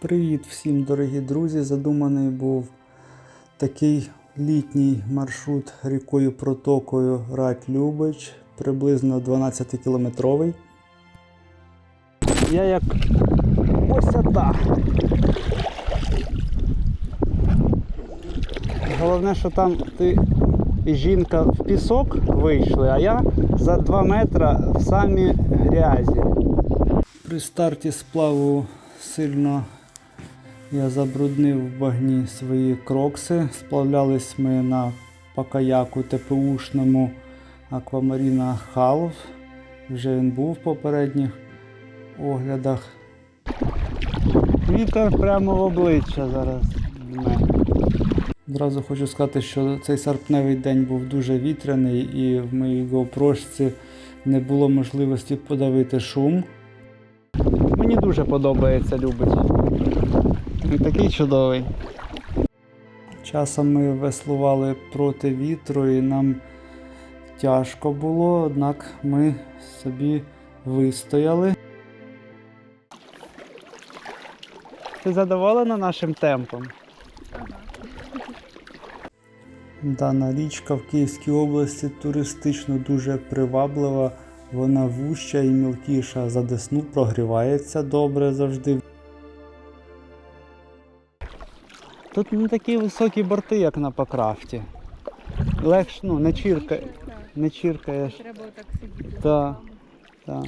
Привіт всім, дорогі друзі! Задуманий був такий літній маршрут рікою протокою Рать Любич, приблизно 12 кілометровий. Я як осята. Головне, що там ти і жінка в пісок вийшли, а я за 2 метри в самі грязі. При старті сплаву сильно я забруднив в багні свої крокси. Сплавлялись ми на Пакаяку ТПУшному Аквамаріна Халф. Вже він був в попередніх оглядах. Вітер прямо в обличчя зараз. дме. Зразу хочу сказати, що цей серпневий день був дуже вітряний і в моїй GoPro не було можливості подавити шум. Мені дуже подобається любить. Він такий чудовий. Часом ми веслували проти вітру і нам тяжко було, однак ми собі вистояли. Ти задоволена нашим темпом? Дана річка в Київській області туристично дуже приваблива. Вона вуща і мілкіша за десну, прогрівається добре завжди. Тут не такі високі борти, як на Покрафті. Легш, ну, не чіркає. Не чіркаєш. Треба отак сидіти. Так, так.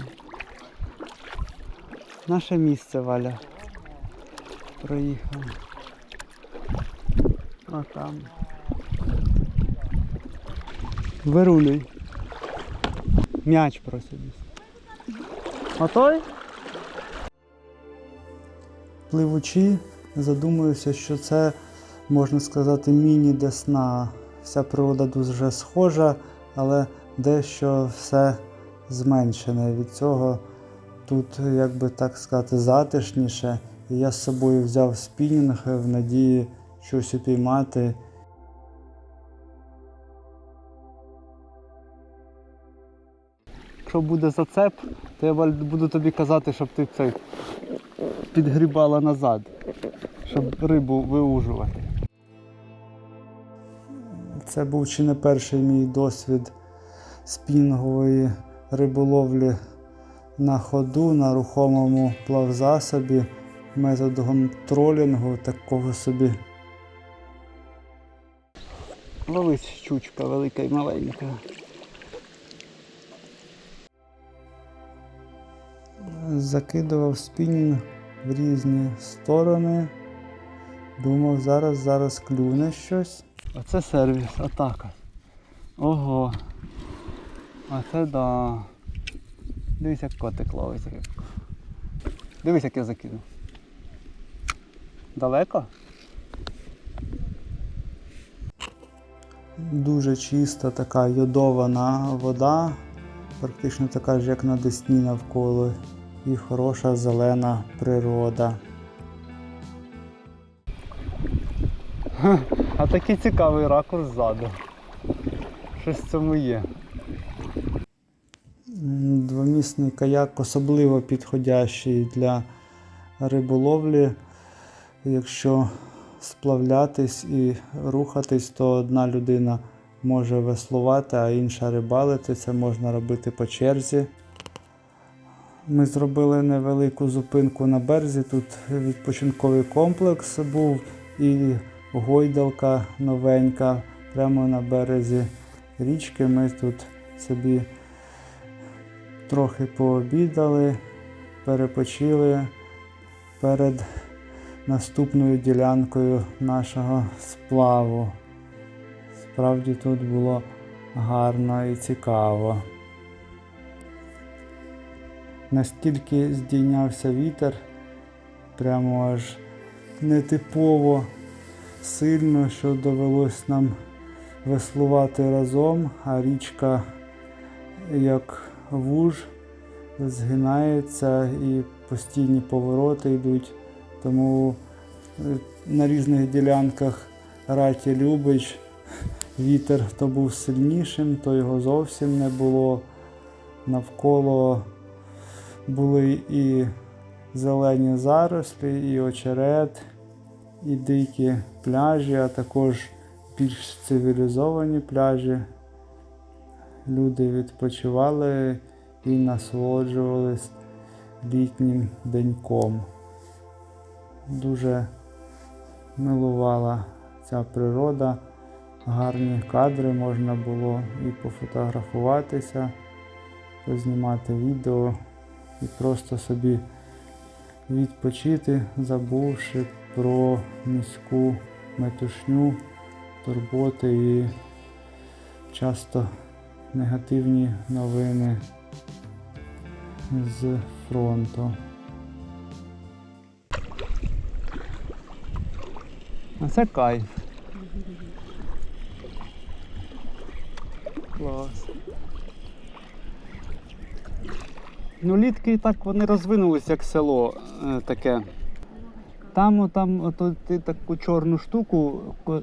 Наше місце, Валя. Проїхав. А там. Вирулюй. М'яч просить. Готовий? Пливучи, задумуюся, що це, можна сказати, міні-десна. Вся природа дуже схожа, але дещо все зменшене. Від цього тут, як би так сказати, затишніше. І я з собою взяв спінінг в надії щось упіймати. Якщо буде зацеп, то я буду тобі казати, щоб ти цей підгрібала назад, щоб рибу виужувати. Це був чи не перший мій досвід спінгової риболовлі на ходу, на рухомому плавзасобі, методом тролінгу такого собі. Ловись щучка велика і маленька. Закидував спінінг в різні сторони. Думав, зараз, зараз клюне щось. Оце сервіс, атака. Ого. Оце да. Дивись, як котик ловиться. Дивись, як я закинув. Далеко? Дуже чиста така йодована вода, практично така ж, як на Десні навколо, і хороша зелена природа. А такий цікавий ракурс ззаду. Щось в цьому є. Двомісний каяк особливо підходящий для риболовлі. Якщо сплавлятись і рухатись, то одна людина може веслувати, а інша рибалити. Це можна робити по черзі. Ми зробили невелику зупинку на березі. Тут відпочинковий комплекс був і гойдалка новенька прямо на березі річки. Ми тут собі трохи пообідали, перепочили перед наступною ділянкою нашого сплаву. Справді тут було гарно і цікаво. Настільки здійнявся вітер, прямо аж нетипово сильно, що довелось нам веслувати разом, а річка як вуж згинається і постійні повороти йдуть. Тому е, на різних ділянках Раті Любич вітер то був сильнішим, то його зовсім не було. Навколо були і зелені зарослі, і очерет, і дикі пляжі, а також більш цивілізовані пляжі. Люди відпочивали і насолоджувались літнім деньком. Дуже милувала ця природа, гарні кадри можна було і пофотографуватися, познімати відео і просто собі відпочити, забувши про міську метушню, турботи і часто негативні новини з фронту. А це кайф. Клас. Ну, літки так вони розвинулись як село е, таке. Там, там ото ти таку чорну штуку,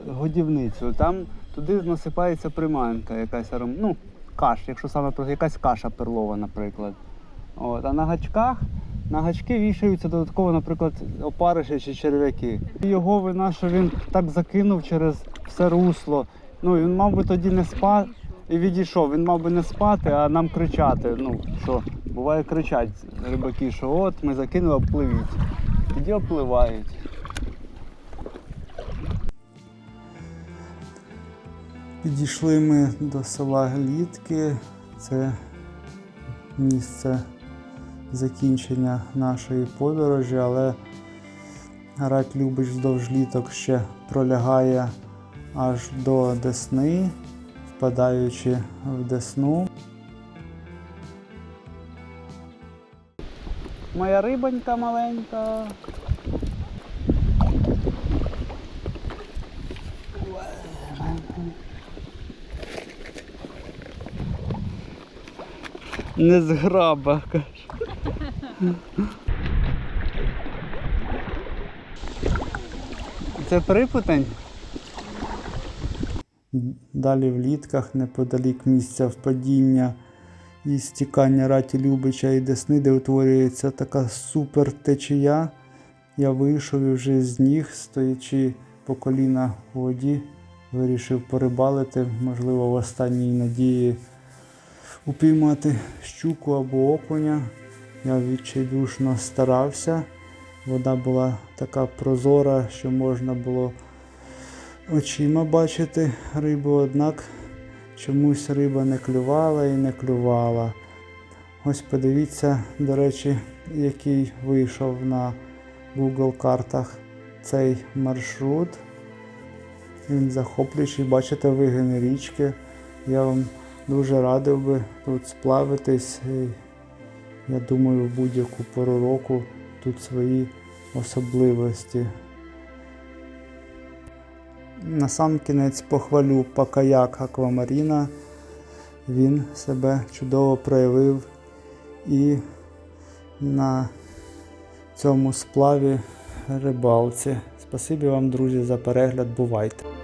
годівницю, там туди насипається приманка, якась аром- ну, каш, якщо саме про якась каша перлова, наприклад. От, а на гачках, на гачки вішаються додатково, наприклад, опариші чи черв'яки. Його вина, що він так закинув через все русло. Ну, він мав би тоді не спати і відійшов. Він мав би не спати, а нам кричати. Ну, що, буває кричать рибаки, що от ми закинули, обпливіть. Тоді обпливають. Підійшли ми до села Глітки. Це місце закінчення нашої подорожі, але Рак Любич вздовж літок ще пролягає аж до Десни, впадаючи в Десну. Моя рибонька маленька. Не зграба, каже. Це припутень? Далі в літках, неподалік місця впадіння і стікання раті Любича і Десни, де утворюється така супер течія. Я вийшов і вже з ніг, стоячи по коліна в воді, вирішив порибалити, можливо, в останній надії упіймати щуку або окуня. Я відчайдушно старався. Вода була така прозора, що можна було очима бачити рибу, однак чомусь риба не клювала і не клювала. Ось подивіться, до речі, який вийшов на Google картах цей маршрут. Він захоплюючий, бачите вигини річки. Я вам дуже радив би тут сплавитись. Я думаю, в будь-яку пору року тут свої особливості. Насамкінець похвалю Пакаяк Аквамаріна. Він себе чудово проявив і на цьому сплаві рибалці. Спасибі вам, друзі, за перегляд. Бувайте!